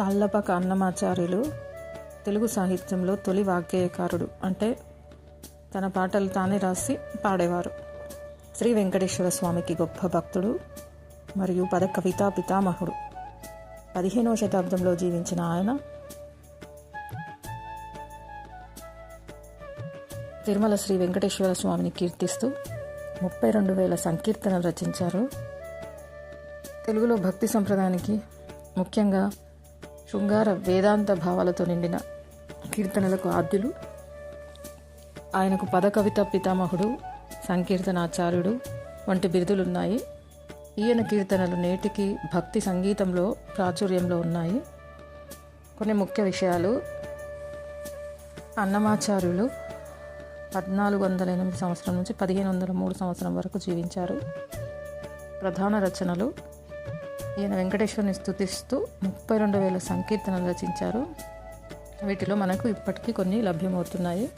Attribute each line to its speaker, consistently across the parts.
Speaker 1: తాళ్ళపాక అన్నమాచార్యులు తెలుగు సాహిత్యంలో తొలి వాగ్గేయకారుడు అంటే తన పాటలు తానే రాసి పాడేవారు. శ్రీ వెంకటేశ్వర స్వామికి గొప్ప భక్తుడు మరియు పద కవితా పితామహుడు. పదిహేనవ శతాబ్దంలో జీవించిన ఆయన తిరుమల శ్రీ వెంకటేశ్వర స్వామిని కీర్తిస్తూ ముప్పై రెండు వేల సంకీర్తనలు రచించారు. తెలుగులో భక్తి సంప్రదాయానికి ముఖ్యంగా శృంగార వేదాంత భావాలతో నిండిన కీర్తనలకు ఆద్యులు. ఆయనకు పదకవిత పితామహుడు సంకీర్తనాచార్యుడు వంటి బిరుదులున్నాయి. ఈయన కీర్తనలు నేటికి భక్తి సంగీతంలో ప్రాచుర్యంలో ఉన్నాయి. కొన్ని ముఖ్య విషయాలు. అన్నమాచార్యులు పద్నాలుగు వందల ఎనిమిది సంవత్సరం నుంచి పదిహేను వందల మూడు సంవత్సరం వరకు జీవించారు. ప్రధాన రచనలు ఈయన వెంకటేశ్వరుని స్థుతిస్తూ ముప్పై రెండు వేల సంకీర్తనలు రచించారు. వీటిలో మనకు ఇప్పటికీ కొన్ని లభ్యమవుతున్నాయి.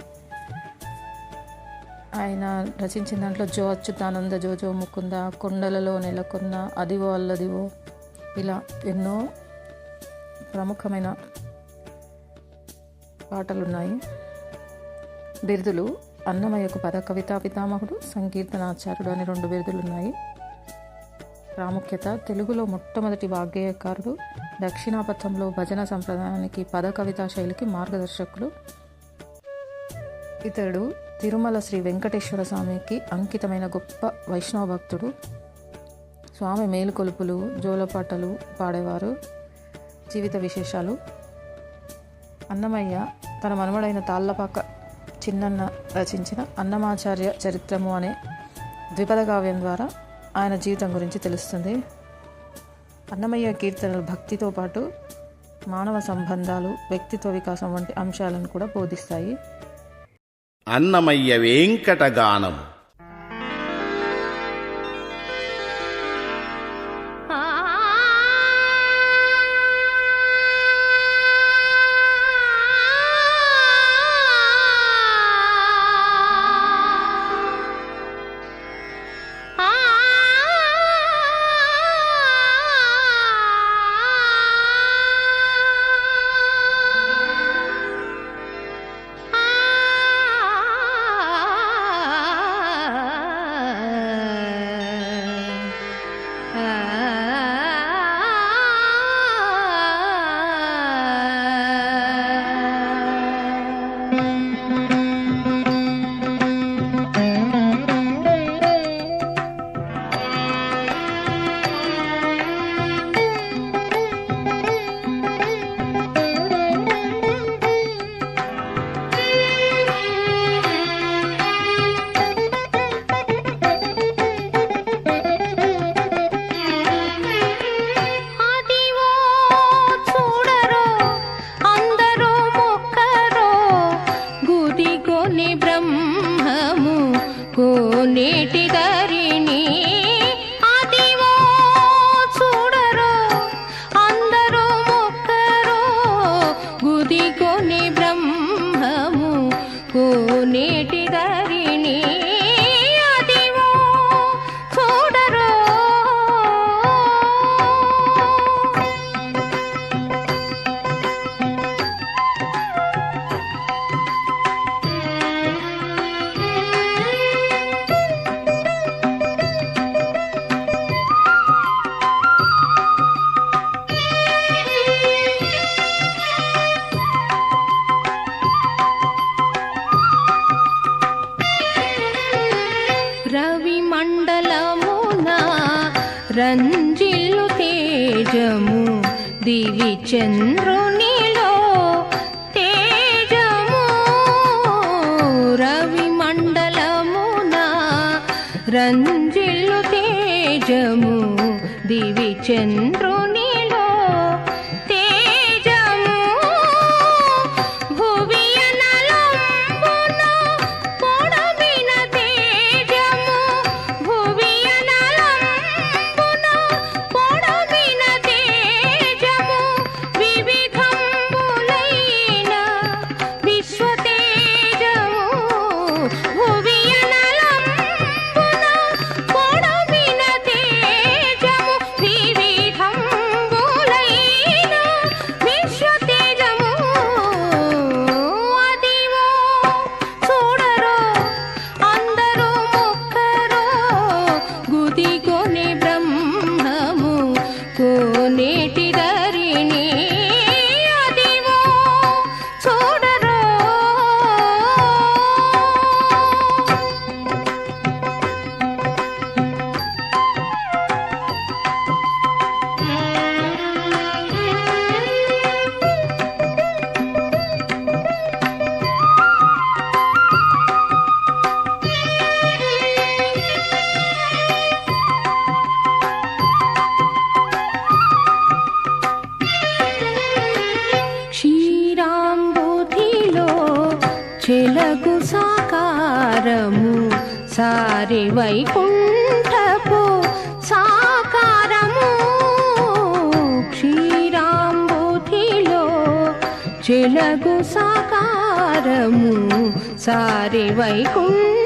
Speaker 1: ఆయన రచించిన దాంట్లో జో అచ్యుతానంద జో జో ముకుంద కొండలలో నెలకొన్న అదివో అల్లదివో ఇలా ఎన్నో ప్రముఖమైన పాటలున్నాయి. బిరుదులు అన్నమయ్యకు పద కవితా పితామహుడు సంకీర్తనాచార్యుడు అని రెండు బిరుదులున్నాయి. ప్రాముఖ్యత. తెలుగులో మొట్టమొదటి వాగ్గేయకారుడు దక్షిణాపథంలో భజన సంప్రదాయానికి పద కవితా శైలికి మార్గదర్శకులు. ఇతడు తిరుమల శ్రీ వెంకటేశ్వర స్వామికి అంకితమైన గొప్ప వైష్ణవ భక్తుడు. స్వామి మేలుకొలుపులు జోలపాటలు పాడేవారు. జీవిత విశేషాలు. అన్నమయ్య తన మనుమడైన తాళ్ళపాక చిన్నన్న రచించిన అన్నమాచార్య చరిత్రము అనే ద్విపద కావ్యం ద్వారా ఆయన జీవితం గురించి తెలుస్తుంది. అన్నమయ్య కీర్తనలు భక్తితో పాటు మానవ సంబంధాలు వ్యక్తిత్వ వికాసం వంటి అంశాలను కూడా బోధిస్తాయి.
Speaker 2: అన్నమయ్య వెంకటగానం
Speaker 3: అదివో నేటి రంజిల్లు తేజము దివి చంద్రునిలో తేజము. రవి మండలమున రంజిల్లు తేజము దివి చంద్రు సాకారము సారి వైకుంఠపు సాకారము. క్షీరాంబుధిలో చెలగు సాకారము సారి వైకుంఠ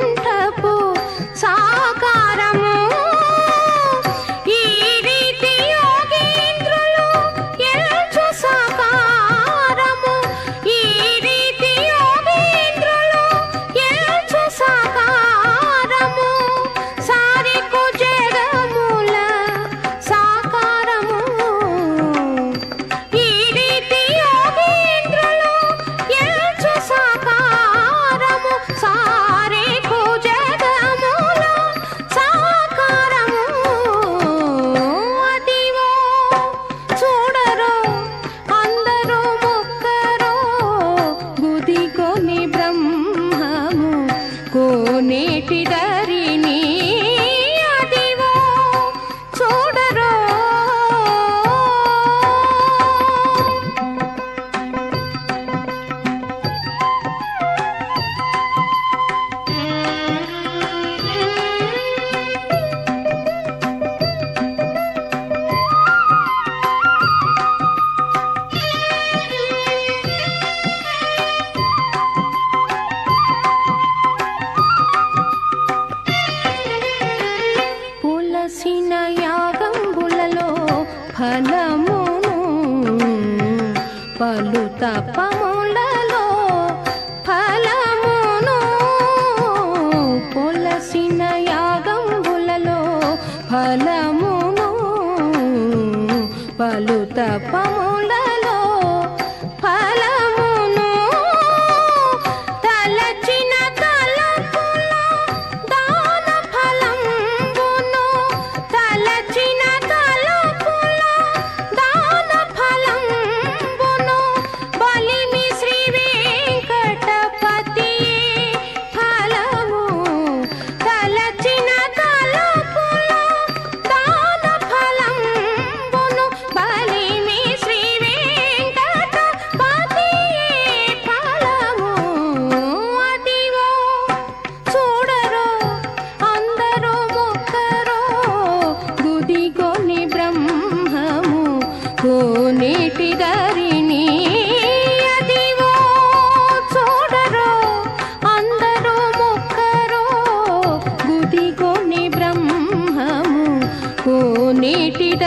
Speaker 3: ನೀಟಿದ